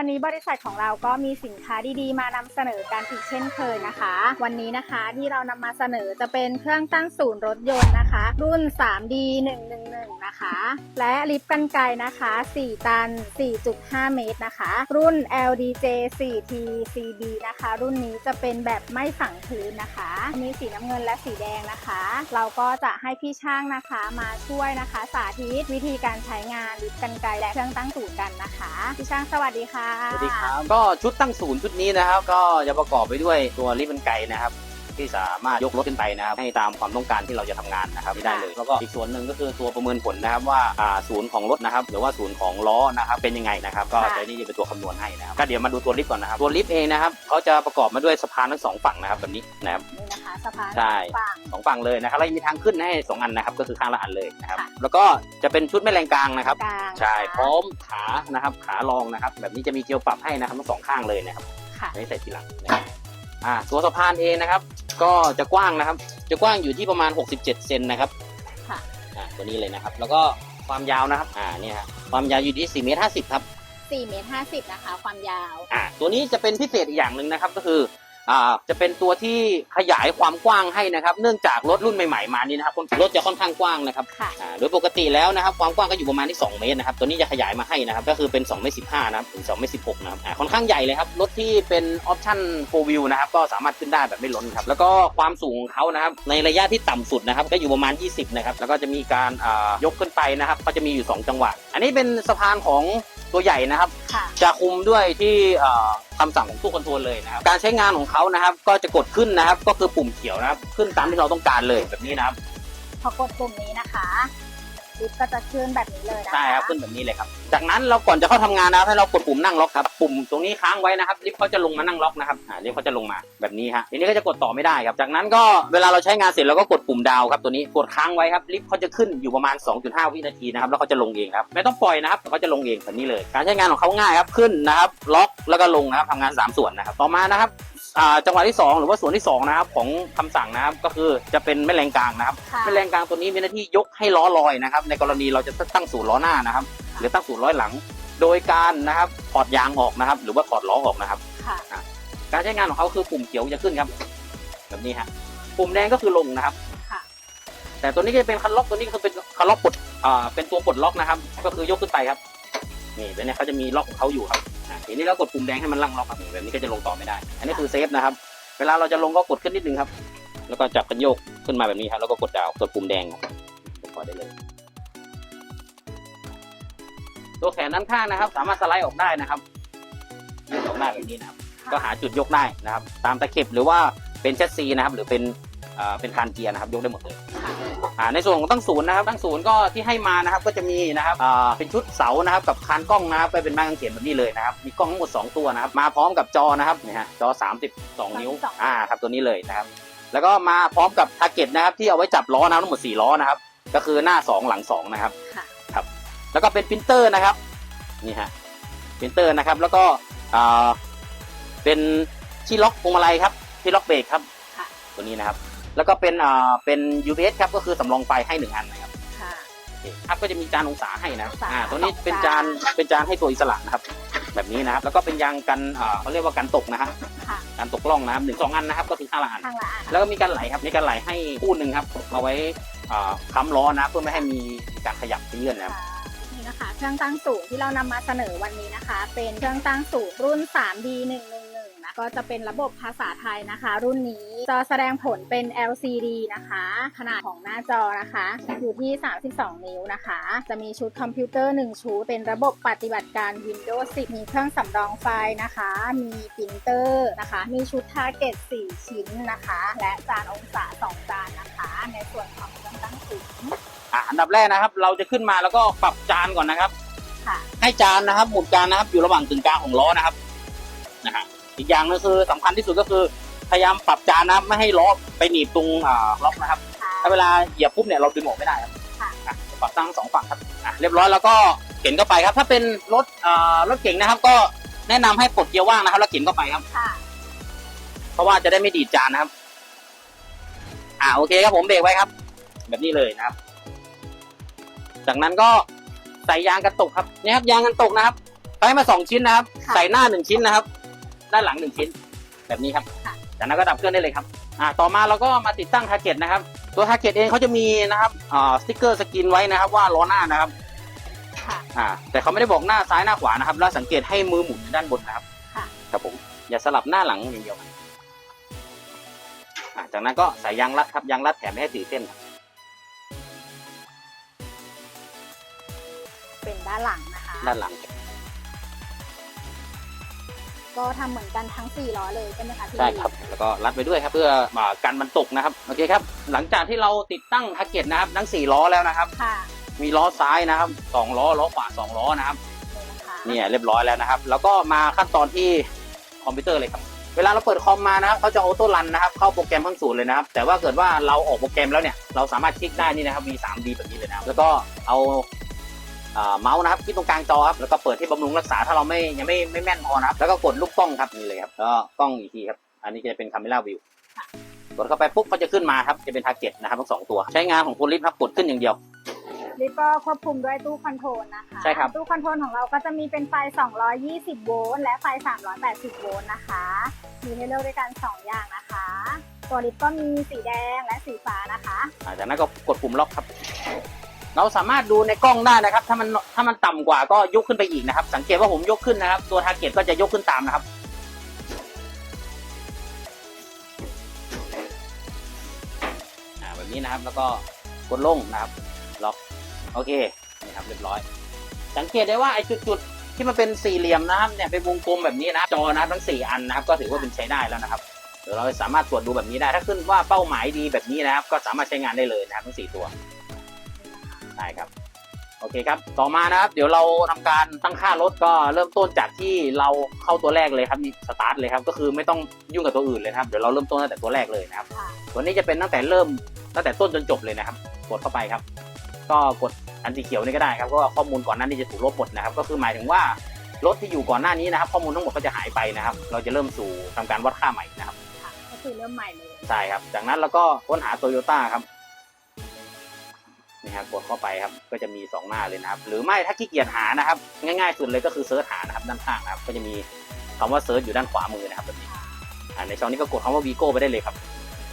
วันนี้บริษัทของเราก็มีสินค้าดีๆ มานำเสนอกันอีกเช่นเคยนะคะ วันนี้นะคะที่เรานำมาเสนอจะเป็นเครื่องตั้งศูนย์รถยนต์นะคะ รุ่น 3D 111 นะคะ และลิฟต์กันไกรนะคะ 4 ตัน 4.5 เมตรนะคะ รุ่น LDJ 4T CB นะคะ รุ่นนี้จะเป็นแบบไม่ฝังพื้นนะคะมีสีน้ำเงินและสีแดงนะคะ เราก็จะให้พี่ช่างนะคะมาช่วยนะคะ สาธิตวิธีการใช้งานลิฟต์กันไกรและเครื่องตั้งศูนย์กันนะคะพี่ช่างสวัสดีค่ะสวัสดีครับก็ชุดตั้งศูนย์ชุดนี้นะครับ ก็จะประกอบไปด้วยตัวริบบิ้นไกนะครับ ที่สามารถยกรถขึ้นไปนะครับให้ตามความต้องการที่เราจะทำงานนะครับได้เลยแล้วก็อีกส่วนหนึ่งก็คือตัวประเมินผลนะครับว่าอ่าศูนย์ของรถนะครับหรือว่าศูนย์ของล้อนะครับเป็นยังไงนะครับก็จะนี่จะเป็นตัวคำนวณให้นะครับก็เดี๋ยวมาดูตัวลิฟต์ก่อนนะครับตัวลิฟต์เองนะครับเขาจะประกอบมาด้วยสะพานทั้งสองฝั่งนะครับแบบนี้นะครับนี่นะคะสะพานใช่ฝั่งสองฝั่งเลยนะครับแล้วยังมีทางขึ้นให้สองอันนะครับก็คือข้างละอันเลยนะครับค่ะแล้วก็จะเป็นชุดแม่แรงกลางนะครับกลางใช่นะคะพร้อมขานะครับขารองนะครับแบบนี้จะมีเกลียวปรับให้นะครับทั้งสองข้างเลยนะครับค่ะอันนี้ใส่ทีหลังนะครับอ่าตัวสะพานเองนะครับ ก็จะกว้างนะครับ จะกว้างอยู่ที่ประมาณ 67 เซนนะครับค่ะอ่าตัวนี้เลยนะครับ แล้วก็ความยาวนะครับ อ่านี่ฮะความยาวอยู่ที่4เมตร50ครับ4เมตร50นะคะ ความยาว อ่าตัวนี้จะเป็นพิเศษอีกอย่างหนึ่งนะครับ ก็คืออ่า จะเป็นตัวที่ขยายความกว้างให้นะครับ เนื่องจากรถรุ่นใหม่ๆมานี้นะครับรถจะค่อนข้างกว้างนะครับค่ะอ่าโดยปกติแล้วนะครับความกว้างก็อยู่ประมาณที่ 2 เมตรนะครับตัวนี้จะขยายมาให้นะครับก็คือเป็น2เมตร15นะครับถึง2เมตร16นะครับอ่าค่อนข้างใหญ่เลยครับรถที่เป็นออปชั่น4 wheel นะครับก็สามารถขึ้นได้แบบไม่ล้นครับแล้วก็ความสูงของเขานะครับในระยะที่ต่ำสุดนะครับก็อยู่ประมาณ 20นะครับแล้วก็จะมีการอ่ายกขึ้นไปนะครับก็จะมีอยู่ 2 จังหวะ อันนี้เป็นสะพานของ ตัวใหญ่นะครับ ค่ะ จะคุมด้วยที่เอ่อคำสั่งของตู้คอนโทรลเลยนะครับ การใช้งานของเขานะครับ ก็จะกดขึ้นนะครับ ก็คือปุ่มเขียวนะครับ ขึ้นตามที่เราต้องการเลยแบบนี้นะครับ พอกดปุ่มนี้นะคะ ลิฟต์ก็จะขึ้นแบบนี้เลยนะคะใช่ครับขึ้นแบบนี้เลยครับ จากนั้นเราก่อนจะเข้าทำงานนะครับให้เรากดปุ่มนั่งล็อกครับปุ่มตรงนี้ค้างไว้นะครับลิฟต์เขาจะลงมานั่งล็อกนะครับอ่าลิฟต์เขาจะลงมาแบบนี้ฮะทีนี้ก็จะกดต่อไม่ได้ครับ จากนั้นก็เวลาเราใช้งานเสร็จเราก็กดปุ่มดาวครับตัวนี้กดค้างไว้ครับลิฟต์เขาจะขึ้นอยู่ประมาณ 2.5 วินาทีนะครับแล้วเขาจะลงเองครับไม่ต้องปล่อยนะครับเขาจะลงเองแบบนี้เลย การใช้งานของเขาง่ายครับขึ้นนะครับล็อกแล้วก็ลงนะครับทำงานสามส่วนนะครับต่อมานะครับ จังหวะที่สองหรือว่าส่วนที่สองนะครับของคำสั่งนะครับก็คือจะเป็นแม่แรงกลางนะครับค่ะแม่แรงกลางตัวนี้มีหน้าที่ยกให้ล้อลอยนะครับ ในกรณีเราจะตั้งศูนย์ล้อหน้านะครับ หรือตั้งศูนย์ล้อหลัง โดยการนะครับถอดยางออกนะครับ หรือว่าถอดล้อออกนะครับค่ะการใช้งานของเขาคือปุ่มเขียวจะขึ้นครับแบบนี้ฮะปุ่มแดงก็คือลงนะครับค่ะแต่ตัวนี้ก็จะเป็นคันล็อกตัวนี้ก็คือเป็นคันล็อกปลดอ่าเป็นตัวปลดล็อกนะครับ ก็คือยกขึ้นไปครับ นี่แบบนี้เขาจะมีล็อกของเขาอยู่ครับทีนี้เรากดปุ่มแดงให้มันลั่งล็อกครับแบบนี้ก็จะลงต่อไม่ได้ อันนี้คือเซฟนะครับ เวลาเราจะลงก็กดขึ้นนิดนึงครับ แล้วก็จับกันโยกขึ้นมาแบบนี้ครับ แล้วก็กดดาว กดปุ่มแดงครับปล่อยได้เลย ตัวแขนด้านข้างนะครับ สามารถสไลด์ออกได้นะครับยืดออกได้แบบนี้นะครับ ก็หาจุดยกได้นะครับ ตามตะเข็บหรือว่าเป็นแชสซีนะครับ หรือเป็น เป็นคานเกียร์นะครับยกได้หมดเลยอ่าในส่วนของตั้งศูนย์นะครับตั้งศูนย์ก็ที่ให้มานะครับก็จะมีนะครับอ่าเป็นชุดเสานะครับกับคานกล้องนะครับก็เป็นไม้กางเขนแบบนี้เลยนะครับมีกล้องทั้งหมด 2 ตัวนะครับมาพร้อมกับจอนะครับนี่ฮะจอ 32 นิ้ว32อ่าครับตัวนี้เลยนะครับแล้วก็มาพร้อมกับทาร์เก็ตนะครับที่เอาไว้จับล้อนะครับทั้งหมด 4 ล้อนะครับก็คือหน้า 2 หลัง 2 นะครับค่ะครับแล้วก็เป็นปรินเตอร์นะครับนี่ฮะปรินเตอร์นะครับแล้วก็อ่าเป็นที่ล็อกพวงมาลัยครับที่ล็อกเบรกครับค่ะตัวนี้นะครับ แล้วก็เป็นอ่าเป็น UPS ครับก็คือสำรองไฟให้หนึ่งอันนะครับค่ะโอเคครับก็จะมีจานองศาให้นะครับองศาอ่าตัวนี้สองเป็นจาจานนเป็นจานให้ตัวอิสระนะครับ แบบนี้นะครับแล้วก็เป็นยางกันอ่าเขาเรียกว่ากันตกนะฮะค่ะการตกล่องนะครับหนึ่งสองอันนะครับก็คือห้าละอันข้างละอันแล้วก็มีการไหลครับมีการไหลให้คู่หนึ่งครับเอาไว้อ่าค้ำล้อนะเพื่อไม่ให้มีการขยับเลื่อนนะครับ ค่ะนี่นะคะ เครื่องตั้งศูนย์ที่เรานำมาเสนอวันนี้นะคะ เป็นเครื่องตั้งศูนย์รุ่น 3D 111นะ ก็จะเป็นระบบภาษาไทยนะคะ รุ่นนี้จอแสดงผลเป็น LCD นะคะ ขนาดของหน้าจอนะคะ อยู่ที่ 32 นิ้วนะคะ จะมีชุดคอมพิวเตอร์ 1 ชุด เป็นระบบปฏิบัติการ Windows 10 มีเครื่องสำรองไฟล์นะคะ มีปรินเตอร์นะคะ มีชุดทาร์เก็ต 4 ชิ้นนะคะ และจานองศา 2 จานนะคะ ในส่วนของเครื่องตั้งศูนย์อะอันดับแรกนะครับ เราจะขึ้นมาแล้วก็ปรับจานก่อนนะครับ ค่ะ ให้จานนะครับ หมุดจานนะครับ อยู่ระหว่างกึ่งกลางของล้อนะครับ นะฮะ อีกอย่างนึงคือสำคัญที่สุดก็คือ พยายามปรับจานนะครับไม่ให้ล้อไปหนีบตรงอ่าล็อกนะครับถ้าเวลาเหยียบปุ๊บเนี่ยเราดึงออกไม่ได้ครับค่ะอะปรับตั้งสองฝั่งครับอะเรียบร้อยแล้วก็เข็นเข้าไปครับ ถ้าเป็นรถอ่ารถเก่งนะครับ ก็แนะนำให้ปลดเกียร์ว่างนะครับ แล้วเข็นเข้าไปครับค่ะเพราะว่าจะได้ไม่ดีดจานนะครับ อ่าโอเคครับผมเบรกไว้ครับ แบบนี้เลยนะครับ จากนั้นก็ใส่ยางกันตกครับนี่ครับยางกันตกนะครับใช้มาสองชิ้นนะครับค่ะใส่หน้าหนึ่งชิ้นนะครับ ด้านหลังหนึ่งชิ้น แบบนี้ครับค่ะจากนั้นก็ดับเครื่องได้เลยครับอ่าต่อมาเราก็มาติดตั้งทาร์เก็ตนะครับ ตัวทาร์เก็ตเองเขาจะมีนะครับอ่าสติ๊กเกอร์สกรีนไว้นะครับว่าล้อหน้านะครับค่ะอ่าแต่เขาไม่ได้บอกหน้าซ้ายหน้าขวานะครับ แล้วสังเกตให้มือหมุนด้านบนนะครับค่ะครับผมอย่าสลับหน้าหลังอย่างเดียวอ่าจากนั้นก็ใส่ยางรัดครับยางรัดแถมให้สี่เส้นครับเป็นด้านหลังนะคะ ด้านหลัง ก็ทำเหมือนกันทั้ง4ล้อเลยใช่ไหมคะพี่ใช่ครับ แล้วก็รัดไปด้วยครับเพื่อมากันมันตกนะครับโอเคครับ หลังจากที่เราติดตั้งทาร์เก็ตนะครับทั้งสี่ล้อแล้วนะครับค่ะมีล้อซ้ายนะครับสองล้อล้อขวาสองล้อนะครับเลยนะคะเนี่ยเรียบร้อยแล้วนะครับ แล้วก็มาขั้นตอนที่คอมพิวเตอร์เลยครับเวลาเราเปิดคอมมานะครับเขาจะออโต้รันนะครับเข้าโปรแกรมข้างศูนย์เลยนะครับ แต่ว่าเกิดว่าเราออกโปรแกรมแล้วเนี่ยเราสามารถคลิกได้นี่นะครับมี 3D แบบนี้เลยนะครับแล้วก็เอาอ่า เมาส์นะครับที่ตรงกลางจอครับแล้วก็เปิดที่บำรุงรักษาถ้าเราไม่ยังไม่ไม่แม่นพอนะครับแล้วก็กดลูกกล้องครับนี่เลยครับแล้วก็กล้องอีกทีครับอันนี้จะเป็น Camera View กดเข้าไปปุ๊บก็จะขึ้นมาครับจะเป็นทาร์เก็ตนะครับทั้งสองตัว ใช้งานของคุณลิฟต์ครับกดขึ้นอย่างเดียวลิฟต์ก็ควบคุมด้วยตู้คอนโทรลนะคะใช่ครับตู้คอนโทรลของเราก็จะมีเป็นไฟ 220 โวลต์และไฟ 380 โวลต์นะคะ มีให้เลือกด้วยกัน 2 อย่างนะคะ ตัวลิฟต์ก็มีสีแดงและสีฟ้านะคะอ่าจากนั้นก็กดปุ่มล็อกครับ เราสามารถดูในกล้องได้นะครับ ถ้ามันถ้ามันต่ำกว่าก็ยกขึ้นไปอีกนะครับ สังเกตว่าผมยกขึ้นนะครับ ตัวทาร์เก็ตก็จะยกขึ้นตามนะครับ แบบนี้นะครับ แล้วก็กดลงนะครับ ล็อก โอเค นี่ครับเรียบร้อย สังเกตได้ว่าไอ้จุดๆที่มันเป็นสี่เหลี่ยมนะครับ เนี่ยเป็นวงกลมแบบนี้นะ จอนะทั้งสี่อันนะครับ ก็ถือว่าเป็นใช้ได้แล้วนะครับเดี๋ยวเราสามารถตรวจดูแบบนี้ได้ ถ้าขึ้นว่าเป้าหมายดีแบบนี้นะครับ ก็สามารถใช้งานได้เลยนะครับทั้งสี่ตัว ได้ครับโอเคครับ ต่อมานะครับ เดี๋ยวเราทำการตั้งค่ารถก็เริ่มต้นจากที่เราเข้าตัวแรกเลยครับนี่สตาร์ทเลยครับ ก็คือไม่ต้องยุ่งกับตัวอื่นเลยนะครับ เดี๋ยวเราเริ่มต้นตั้งแต่ตัวแรกเลยนะครับค่ะตัวนี้จะเป็นตั้งแต่เริ่มตั้งแต่ต้นจนจบเลยนะครับ กดเข้าไปครับ ก็กดอันสีเขียวนี่ก็ได้ครับเพราะว่าข้อมูลก่อนหน้านี้จะถูกลบหมดนะครับ ก็คือหมายถึงว่ารถที่อยู่ก่อนหน้านี้นะครับ ข้อมูลทั้งหมดก็จะหายไปนะครับ เราจะเริ่มสู่ทำการวัดค่าใหม่นะครับค่ะก็คือเริ่มใหม่เลย ใช่ครับ จากนั้นเราก็ค้นหาโตโยต้าครับ นี่ครับกดเข้าไปครับก็จะมีสองหน้าเลยนะครับหรือไม่ถ้าขี้เกียจหานะครับ ง่ายๆสุดเลยก็คือเซิร์ชหานะครับด้านข้างนะครับก็จะมีคำว่าเซิร์ชอยู่ด้านขวามือนะครับแบบนี้อ่าในช่องนี้ก็กดคำว่าวีโก้ไปได้เลยครับ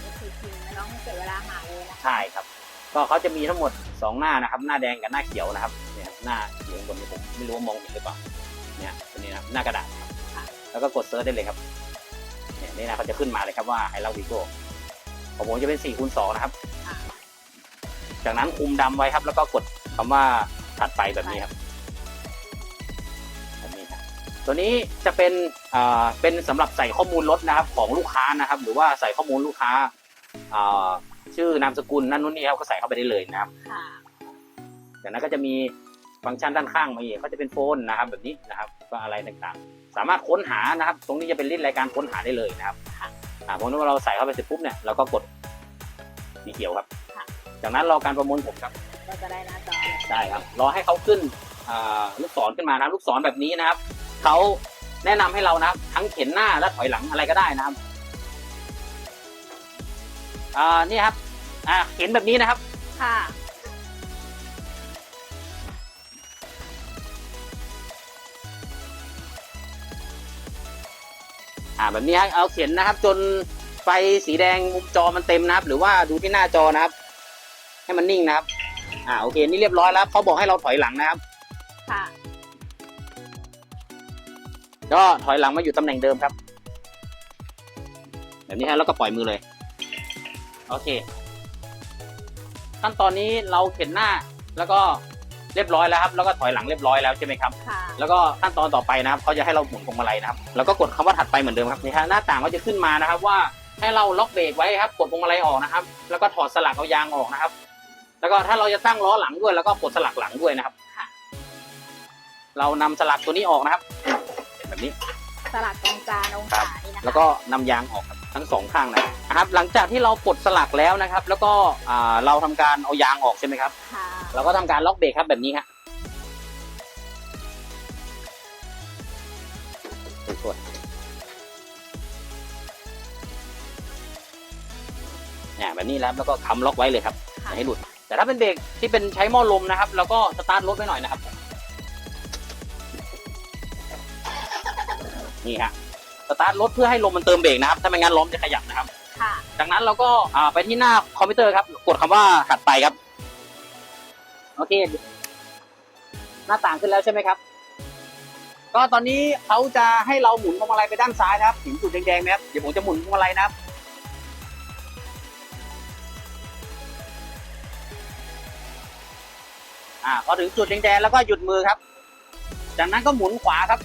ก็คือพิมพ์ไม่ต้องเสียเวลาหาเลยนะคะใช่ครับ ก็เขาจะมีทั้งหมดสองหน้านะครับ หน้าแดงกับหน้าเขียวนะครับเนี่ยครับหน้าเขียวบนนี้ผมไม่รู้ว่ามองเห็นหรือเปล่าเนี่ยตัวนี้นะครับหน้ากระดาษครับแล้วก็กดเซิร์ชได้เลยครับเนี่ยนี่นะเขาจะขึ้นมาเลยครับว่าไฮเราวีโก้ของผมจะเป็น4คูณ2นะครับค่ะ จากนั้นคุมดำไว้ครับ แล้วก็กดคำว่าถัดไปแบบนี้ครับแบบนี้ครับตัวนี้จะเป็นอ่าเป็นสำหรับใส่ข้อมูลรถนะครับของลูกค้านะครับ หรือว่าใส่ข้อมูลลูกค้าอ่าชื่อนามสกุลนั่นนู่นนี่ครับก็ใส่เข้าไปได้เลยนะครับค่ะจากนั้นก็จะมีฟังก์ชันด้านข้างมาอีกก็จะเป็นโฟนนะครับ แบบนี้นะครับก็อะไรต่างๆ สามารถค้นหานะครับ ตรงนี้จะเป็นลิสต์รายการค้นหาได้เลยนะครับอ่าผมนึกว่าเราใส่เข้าไปเสร็จปุ๊บเนี่ยเราก็กดสีเขียวครับ จากนั้นรอการประมวลผลครับก็จะได้หน้าจอเลยได้ครับ รอให้เขาขึ้นอ่าลูกศรขึ้นมานะลูกศรแบบนี้นะครับเขาแนะนำให้เรานะครับทั้งเข็นหน้าและถอยหลังอะไรก็ได้นะครับอ่านี่ครับอ่าเข็นแบบนี้นะครับ ค่ะอ่าแบบนี้ฮะเอาเข็นนะครับ จนไฟสีแดงมุมจอมันเต็มนะครับ หรือว่าดูที่หน้าจอนะครับ ให้มันนิ่งนะครับ อ่าโอเค นี่เรียบร้อยแล้วเขาบอกให้เราถอยหลังนะครับ ค่ะ ก็ถอยหลังมาอยู่ตำแหน่งเดิมครับ แบบนี้ฮะแล้วก็ปล่อยมือเลย โอเค ขั้นตอนนี้เราเข็นหน้าแล้วก็เรียบร้อยแล้วครับ แล้วก็ถอยหลังเรียบร้อยแล้วใช่ไหมครับ ค่ะ แล้วก็ขั้นตอนต่อไปนะครับเขาจะให้เราหมุนพวงมาลัยนะครับ แล้วก็กดคำว่าถัดไปเหมือนเดิมครับนี่ฮะหน้าต่างก็จะขึ้นมานะครับว่าให้เราล็อกเบรกไว้ครับ กดพวงมาลัยออกนะครับ แล้วก็ถอดสลักเอายางออกนะครับ แล้วก็ถ้าเราจะตั้งล้อหลังด้วยแล้วก็กดสลักหลังด้วยนะครับค่ะเรานำสลักตัวนี้ออกนะครับเป็นแบบนี้ สลักตรงกลางองศานี่นะคะ แล้วก็นำยางออกครับทั้งสองข้างนะครับ หลังจากที่เราปลดสลักแล้วนะครับ แล้วก็อ่าเราทำการเอายางออกใช่ไหมครับ ค่ะ เราก็ทำการล็อกเบรกครับแบบนี้ครับสวยๆเนี่ยแบบนี้แล้วแล้วก็คำล็อกไว้เลยครับอย่าให้หลุด แต่ถ้าเป็นเบรกที่เป็นใช้หม้อลมนะครับเราก็สตาร์ทรถไว้หน่อยนะครับ นี่ฮะสตาร์ทรถเพื่อให้ลมมันเติมเบรกนะครับ ถ้าไม่งั้นล้มจะขยับนะครับ ค่ะ จากนั้นเราก็อ่าไปที่หน้าคอมพิวเตอร์ครับ กดคำว่าถัดไปครับ โอเค หน้าต่างขึ้นแล้วใช่ไหมครับ ก็ตอนนี้เขาจะให้เราหมุนพวงมาลัยไปด้านซ้ายนะครับเห็นจุดแดงๆไหมครับเดี๋ยวผมจะหมุนพวงมาลัยนะครับ อ่าพอถึงจุดแดงๆแล้วก็หยุดมือครับ จากนั้นก็หมุนขวาครับ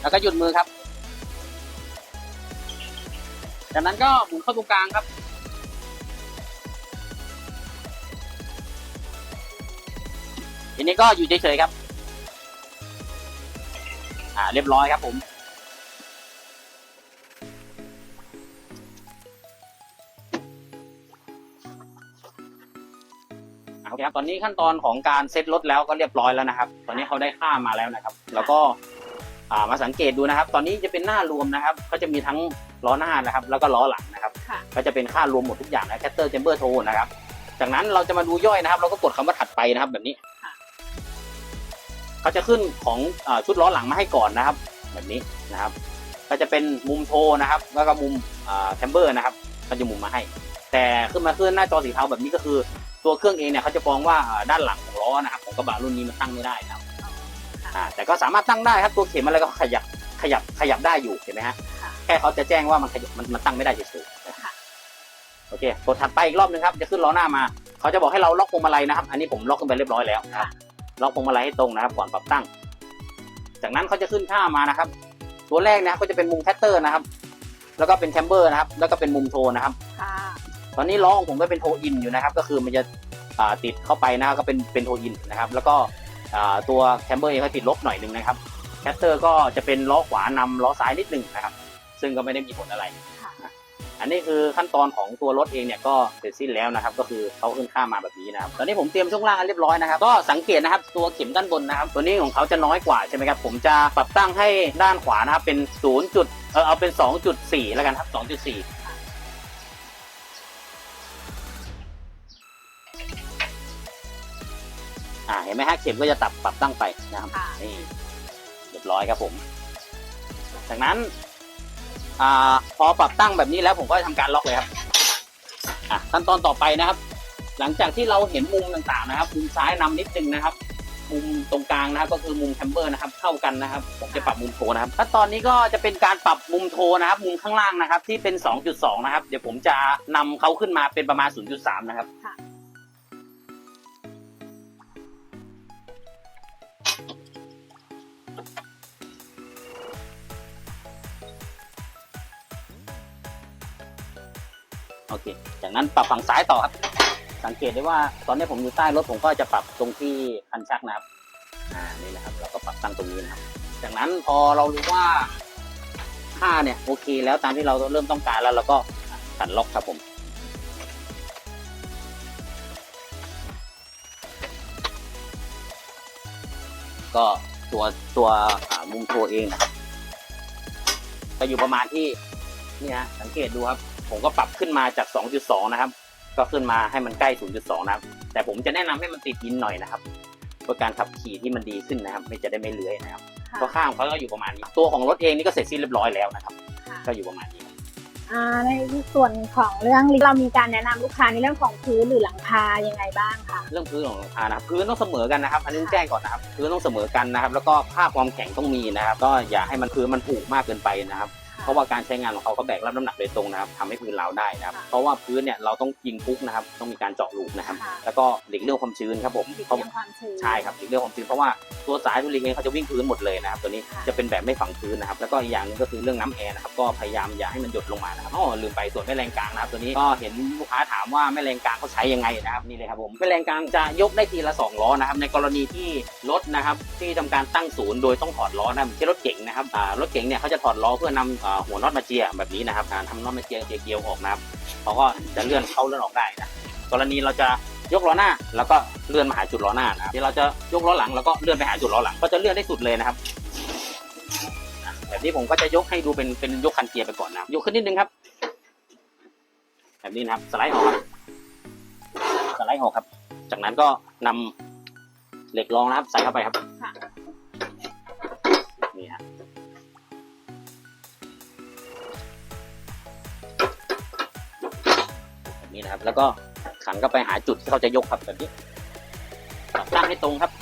แล้วก็หยุดมือครับ จากนั้นก็หมุนเข้าตรงกลางครับ ทีนี้ก็อยู่เฉยๆครับ อ่าเรียบร้อยครับผม อ่าโอเคครับตอนนี้ขั้นตอนของการเซตรถแล้วก็เรียบร้อยแล้วนะครับ ตอนนี้เขาได้ค่ามาแล้วนะครับ แล้วก็อ่ามาสังเกตดูนะครับ ตอนนี้จะเป็นหน้ารวมนะครับ ก็จะมีทั้งล้อหน้านะครับ แล้วก็ล้อหลังนะครับค่ะก็จะเป็นค่ารวมหมดทุกอย่างนะแคตเตอร์เจมเบอร์โทนะครับ จากนั้นเราจะมาดูย่อยนะครับ เราก็กดคำว่าถัดไปนะครับแบบนี้ค่ะเขาจะขึ้นของอาชุดล้อหลังมาให้ก่อนนะครับ แบบนี้นะครับ ก็จะเป็นมุมโทนะครับ แล้วก็มุมแคมเบอร์นะครับเขาจะมุมมาให้ แต่ขึ้นมาขึ้นหน้าจอสีเทาแบบนี้ก็คือ ตัวเครื่องเองเนี่ยเขาจะฟ้องว่าอ่าด้านหลังของล้อนะครับของกระบะรุ่นนี้มันตั้งไม่ได้นะครับอ่าแต่ก็สามารถตั้งได้ครับตัวเข็มอะไรก็ขยับขยับขยับได้อยู่เห็นไหมฮะค่ะแค่เขาจะแจ้งว่ามันขยับมันมันตั้งไม่ได้เฉยๆนะค่ะโอเคกดถัดไปอีกรอบนึงครับจะขึ้นล้อหน้ามาเขาจะบอกให้เราล็อกพวงมาลัยนะครับ อันนี้ผมล็อกขึ้นไปเรียบร้อยแล้วนะครับล็อกพวงมาลัยให้ตรงนะครับก่อนปรับตั้ง จากนั้นเขาจะขึ้นค่ามานะครับ ตัวแรกนะครับก็จะเป็นมุมแคตเตอร์นะครับ แล้วก็เป็นแคมเบอร์นะครับ แล้วก็เป็นมุมโทนะครับค่ะ ตอนนี้ล้อของผมก็เป็นโทอินอยู่นะครับ ก็คือมันจะอ่าติดเข้าไปนะครับก็เป็นเป็นโทอินนะครับ แล้วก็อ่าตัวแคมเบอร์เองก็ติดลบหน่อยหนึงนะครับแคตเตอร์ก็จะเป็นล้อขวานำล้อซ้ายนิดหนึ่งนะครับ ซึ่งก็ไม่ได้มีผลอะไรค่ะอันนี้คือขั้นตอนของตัวรถเองเนี่ยก็เสร็จสิ้นแล้วนะครับ ก็คือเขาขึ้นค่ามาแบบนี้นะครับ ตอนนี้ผมเตรียมช่วงล่างเรียบร้อยนะครับ ก็สังเกตนะครับตัวเข็มด้านบนนะครับ ตัวนี้ของเขาจะน้อยกว่าใช่ไหมครับ ผมจะปรับตั้งให้ด้านขวานะครับเป็น 0 จุด เออเอาเป็น 2.4 แล้วกันครับ 2.4 อ่าเห็นไหมฮะเข็มก็จะตับปรับตั้งไปนะครับค่ะนี่เรียบร้อยครับผม จากนั้นอ่าพอปรับตั้งแบบนี้แล้วผมก็จะทำการล็อกเลยครับอะขั้นตอนต่อไปนะครับ หลังจากที่เราเห็นมุมต่างๆนะครับ มุมซ้ายนำนิดนึงนะครับ มุมตรงกลางนะครับ ก็คือมุมแคมเบอร์นะครับเข้ากันนะครับผมจะปรับมุมโทนะครับขั้นตอนนี้ก็จะเป็นการปรับมุมโทนะครับ มุมข้างล่างนะครับ ที่เป็น 2.2 นะครับ เดี๋ยวผมจะนำเขาขึ้นมาเป็นประมาณ 0.3 นะครับ โอเค จากนั้นปรับฝั่งซ้ายต่อครับ สังเกตได้ว่าตอนนี้ผมอยู่ใต้รถผมก็จะปรับตรงที่คันชักนะครับ อ่า นี่นะครับ เราก็ปรับตั้งตรงนี้นะครับ จากนั้นพอเรารู้ว่าค่าเนี่ยโอเค แล้วตามที่เราเริ่มต้องการแล้วเราก็ตัดล็อกครับผมก็ตัวตัวมุมโทรเองนะครับก็อยู่ประมาณที่นี่ฮะสังเกตดูครับ ผมก็ปรับขึ้นมาจาก 2.2 นะครับ ก็ขึ้นมาให้มันใกล้ 0.2 นะครับ แต่ผมจะแนะนำให้มันติดยินหน่อยนะครับเพื่อการขับขี่ที่มันดีขึ้นนะครับ ไม่จะได้ไม่เลื้อยนะครับค่ะเพราะข้างเขาก็อยู่ประมาณนี้ตัวของรถเองนี่ก็เสร็จสิ้นเรียบร้อยแล้วนะครับค่ะก็อยู่ประมาณนี้อ่าในส่วนของเรื่องเรามีการแนะนำลูกค้าในเรื่องของพื้นหรือหลังคายังไงบ้างคะเรื่องพื้นของหลังคานะครับพื้นต้องเสมอกันนะครับ อันนี้ต้องแจ้งก่อนนะครับพื้นต้องเสมอกันนะครับ แล้วก็ค่าความแข็งต้องมีนะครับ ก็อย่าให้มันพื้นมันผูกมากเกินไปนะครับ เพราะว่าการใช้งานของเขาเขาแบกรับน้ำหนักโดยตรงนะครับทำให้พื้นเราได้นะครับค่ะเพราะว่าพื้นเนี่ยเราต้องยิงปุ๊กนะครับต้องมีการเจาะรูนะครับ ค่ะ แล้วก็หลีกเรื่องความชื้นครับผมติดเพราะเรื่องความชื้น ใช่ครับหลีกเรื่องความชื้นเพราะว่าตัวสายทุลิงเองเขาจะวิ่งพื้นหมดเลยนะครับตัวนี้ค่ะ จะเป็นแบบไม่ฝังพื้นนะครับแล้วก็อีกอย่างหนึงก็คือเรื่องน้ำแอร์นะครับก็พยายามอย่าให้มันหยดลงมานะครับอ๋อลืมไปส่วนแม่แรงกลางนะครับตัวนี้ก็เห็นลูกค้าถามว่าแม่แรงกลางเขาใช้ยังไงนะครับนี่เลยครับผมแม่แรงกลางจะยกได้ทีละสองล้อนะครับในกรณีที่รถนะครับที่ทำการตั้งศูนย์โดยต้องถอดล้อนะครับไม่ใช่รถเก๋งนะครับอ่ารถเก๋งเนี่ยเขาจะถอดล้อเพื่อนำอ่าหัวน็อตมาเจียแบบนี้นะครับการทำน็อตมาเจียเจียเกลียวออกนะครับเขาก็จะเลื่อนเข้าเลื่อนออกได้นะกรณีเราจะยกล้อหน้าแล้วก็เลื่อนมาหาจุดล้อหน้านะครับเดี๋ยวเราจะยกล้อหลังแล้วก็เลื่อนไปหาจุดล้อหลัง ก็จะเลื่อนได้สุดเลยนะครับ แบบนี้ผมก็จะยกให้ดูเป็นเป็นยกคันเกียร์ไปก่อนนะยกขึ้นนิดนึงครับ แบบนี้นะครับ สไลด์ออกครับสไลด์ออกครับ จากนั้นก็นเหล็กรองนะครับ ใส่เข้าไปครับ นี้นะครับ แล้วก็ขันก็ไปหาจุดที่เขาจะยกครับแบบนี้จับตั้งให้ตรงครับ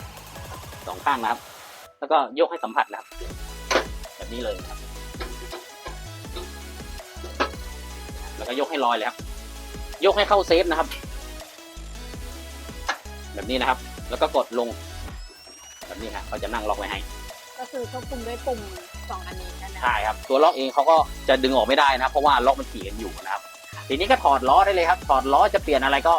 สองข้างนะครับ แล้วก็ยกให้สัมผัสนะครับ แบบนี้เลยครับ แล้วก็ยกให้ลอยเลยครับ ยกให้เข้าเซฟนะครับ แบบนี้นะครับ แล้วก็กดลง แบบนี้ครับเขาจะนั่งล็อกไว้ให้ ก็คือควบคุมด้วยปุ่มสองอันนี้นั่นนะใช่ครับ ตัวล็อกเองเขาก็จะดึงออกไม่ได้นะครับเพราะว่าล็อกมันขี่กันอยู่นะครับ ทีนี้ก็ถอดล้อได้เลยครับ ถอดล้อจะเปลี่ยนอะไรก็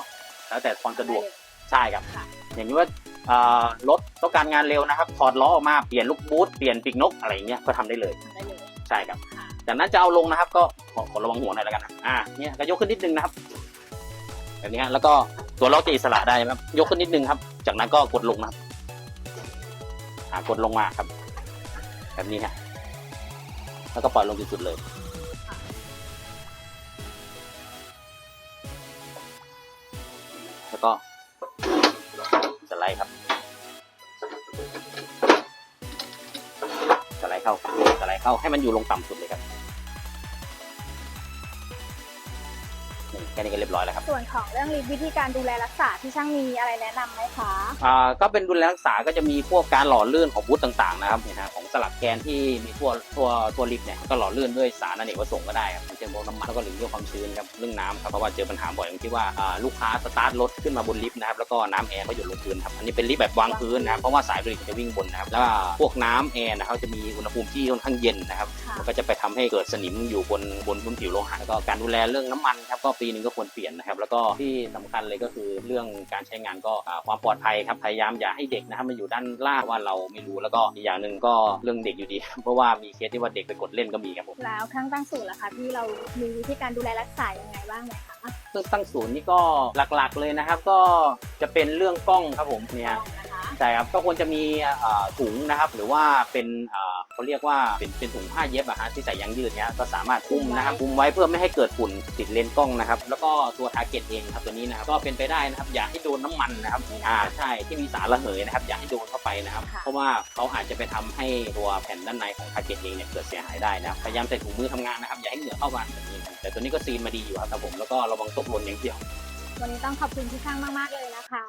แล้วแต่ความสะดวกใช่ครับค่ะอย่างนี้ว่าอ่ารถต้องการงานเร็วนะครับ ถอดล้อออกมาเปลี่ยนลูกบูทเปลี่ยนปีกนกอะไรอย่างเงี้ยก็ทำได้เลยทำได้เลยใช่ครับค่ะจากนั้นจะเอาลงนะครับ ก็ขอขอระวังหัวหน่อยแล้วกันนะอ่าเนี่ยก็ยกขึ้นนิดนึงนะครับแบบนี้ฮะแล้วก็ตัวล็อกจะอิสระได้นะครับ ยกขึ้นนิดนึงครับ จากนั้นก็กดลงนะครับอ่ากดลงมาครับ แบบนี้ฮะแล้วก็ปล่อยลงที่สุดเลย แล้วก็สไลด์ครับ สไลด์เข้าสไลด์เข้าให้มันอยู่ลงต่ำสุดเลยครับนี่แค่นี้ก็เรียบร้อยแล้วครับ ส่วนของเรื่องลิฟต์วิธีการดูแลรักษาที่ช่างมีอะไรแนะนำไหมคะอ่าก็เป็นดูแลรักษาก็จะมีพวกการหล่อลื่นของบูธต่างๆนะครับเนี่ยนะของสลักแกนที่มีทั่วทั่วทั่วลิฟต์เนี่ยก็หล่อลื่นด้วยสารอเนกประสงค์ก็ได้ครับอย่างเช่นพวกน้ำมันแล้วก็หรือเรื่องความชื้นครับเรื่องน้ำครับเพราะว่าเจอปัญหาบ่อยอย่างที่ว่าอ่าลูกค้าสตาร์ทรถขึ้นมาบนลิฟต์นะครับแล้วก็น้ำแอร์ก็หยดลงพื้นครับอันนี้เป็นลิฟต์แบบวางพื้นนะครับเพราะว่าสายผลิตจะวิ่งบนนะครับแล้วก็พวกน้ำแอร์นะครับจะมีอุณหภูมิที่ค่อนข้างเย็นนะครับค่ะมันก็จะไปทำให้เกิดสนิมอยู่บนบนพื้นผิวโลหะแล้วก็การดูแลเรื่องน้ำมันครับก็ปีหนึ่งก็ควรเปลี่ยนนะครับแล้วก็ที่สำคัญเลยก็คือเรื่องการใช้งานก็อ่าความปลอดภัยครับพยายามอย่าให้เด็กนะครับมาอยู่ด้านล่างว่าเราไม่รู้แล้วก็อีกอย่างหนึ่งก็เรื่องเด็กอยู่ดี เพราะว่ามีเคสที่ว่าเด็กไปกดเล่นก็มีครับผมแล้วเครื่องตั้งศูนย์ล่ะคะที่เรามีวิธีการดูแลรักษายังไงบ้างไหมคะซึ่งตั้งศูนย์นี่ก็หลักๆเลยนะครับ ก็จะเป็นเรื่องกล้องครับผมเนี่ย ใช่ครับก็ควรจะมีเอ่อถุงนะครับ หรือว่าเป็นเอ่อเขาเรียกว่าเป็นเป็นถุงผ้าเย็บอะฮะที่ใส่ยางยืดเนี้ยก็สามารถคุมนะครับคุมไว้เพื่อไม่ให้เกิดฝุ่นติดเลนส์กล้องนะครับ แล้วก็ตัวทาร์เก็ตเองครับตัวนี้นะครับก็เป็นไปได้นะครับอย่าให้โดนน้ำมันนะครับอ่าใช่ที่มีสารระเหยนะครับอย่าให้โดนเข้าไปนะครับ เพราะว่าเขาอาจจะไปทำให้ตัวแผ่นด้านในของทาร์เก็ตเองเนี่ยเกิดเสียหายได้นะครับพยายามใส่ถุงมือทำงานนะครับอย่าให้เหงื่อเข้ามาแบบนี้นะครับแต่ตัวนี้ก็ซีนมาดีอยู่ครับผมแล้วก็ระวังตกหล่นอย่างเดียววันนี้ต้องขอบคุณพี่ช่างมาก ๆ เลยนะคะ